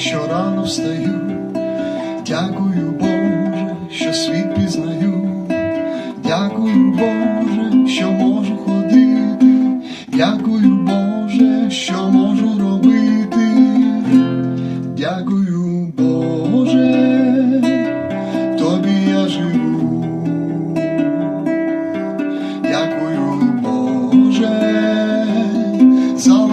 що рано встаю, дякую Боже, що світ пізнаю, дякую Боже, що можу ходити, дякую Боже, що можу робити, дякую Боже, тобі я живу, дякую Боже. за